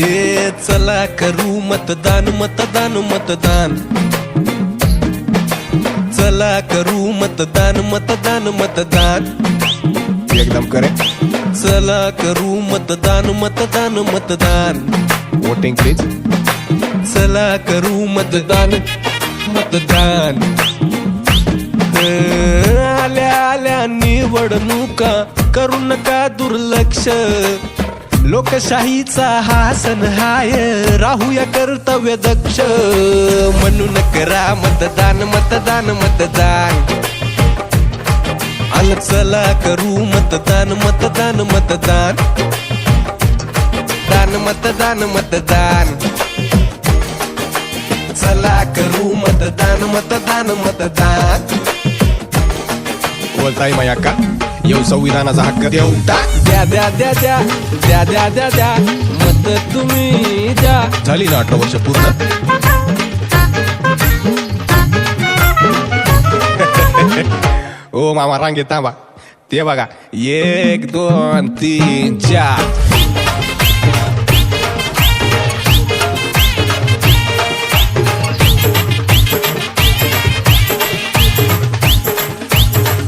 ये चला करू मतदान मतदान मतदान. चला करू मतदान मतदान मतदान. एकदम करेक्ट चला करू मतदान मतदान मतदान. वोटिंग प्लीज चला करू मतदान मतदान. आल्या आल्या निवडणुका करू नका दुर्लक्ष. लोकशाहीचा हा सण हाय. राहूया कर्तव्य दक्ष. म्हणून करा मतदान मतदान मतदान. आलं चला करू मतदान मतदान मतदान. दान मतदान मतदान. चला करू मतदान मतदान मतदान. बोलताय मया का? येऊ संविधानाचा हक्क देऊ द्या द्या द्या द्या द्या द्या द्या द्या. मत तुम्ही द्या. झाली ना अठरा वर्ष पूर्ण. ओ मामा रांगेत थांबा. ते बघा एक दोन तीन चार.